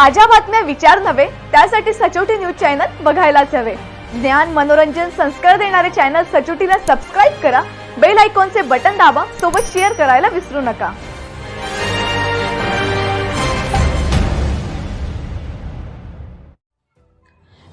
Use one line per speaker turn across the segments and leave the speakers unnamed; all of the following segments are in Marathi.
ताज्या बातम्या विचार नव्हे त्यासाठी सचोटी न्यूज चॅनल बघायलाच हवे. ज्ञान मनोरंजन संस्कार देणारे चॅनल सचोटीला सबस्क्राईब करा बेल आयकॉनचे बटन दाबा सोबत शेअर करायला विसरू नका.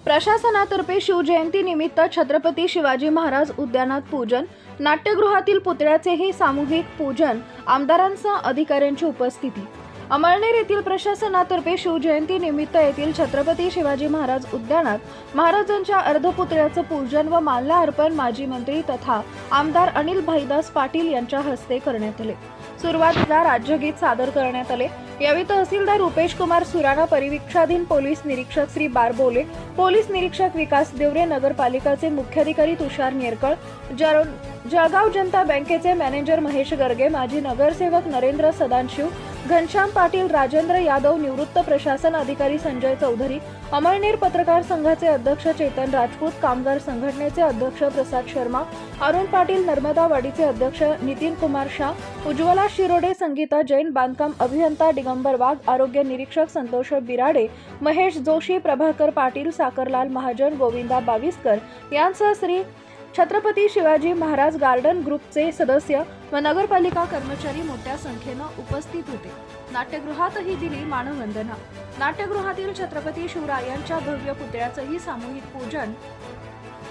प्रशासनातर्फे शिवजयंती निमित्त छत्रपती शिवाजी महाराज उद्यानात पूजन नाट्यगृहातील पुतळ्याचेही सामूहिक पूजन आमदारांसह अधिकाऱ्यांची उपस्थिती. अमळनेर येथील प्रशासनातर्फे शिवजयंती निमित्त येथील छत्रपती शिवाजी महाराज उद्यानात महाराजांच्या अर्धपुतळ्याचं पूजन व माल्य अर्पण माजी मंत्री तथा आमदार अनिल भाईदास पाटील यांच्या हस्ते करण्यात आले. सुरुवातीला राज्यगीत सादर करण्यात आले. यावेळी तहसीलदार रुपेश कुमार सुराणा परिवीक्षाधीन पोलीस निरीक्षक श्री बारबोले पोलीस निरीक्षक विकास देवरे नगरपालिकाचे मुख्याधिकारी तुषार नेरकळ जळ जळगाव जनता बँकेचे मॅनेजर महेश गर्गे माजी नगरसेवक नरेंद्र सदानशिव घनश्याम पाटील राजेंद्र यादव निवृत्त प्रशासन अधिकारी संजय चौधरी अमळनेर पत्रकार संघाचे अध्यक्ष चेतन राजपूत कामगार संघटनेचे अध्यक्ष प्रसाद शर्मा अरुण पाटील नर्मदावाडीचे अध्यक्ष नितीन कुमार शाह उज्ज्वला शिरोडे संगीता जैन बांधकाम अभियंता दिगंबर वाघ आरोग्य निरीक्षक संतोष बिराडे महेश जोशी प्रभाकर पाटील साकरलाल महाजन गोविंदा बाविस्कर यांसह श्री छत्रपती शिवाजी महाराज गार्डन ग्रुपचे सदस्य व नगरपालिका कर्मचारी मोठ्या संख्येनं उपस्थित होते. नाट्यगृहातही दिली मानवंदना. नाट्यगृहातील छत्रपती शिवरायांच्या भव्य पुतळ्याचंही सामूहिक पूजन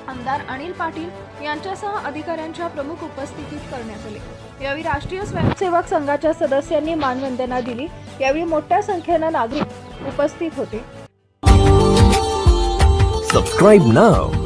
आमदार अनिल पाटील यांच्यासह अधिकाऱ्यांच्या प्रमुख उपस्थितीत करण्यात आले. यावेळी राष्ट्रीय स्वयंसेवक संघाच्या सदस्यांनी मानवंदना दिली. यावेळी मोठ्या संख्येनं नागरिक उपस्थित होते.
Subscribe now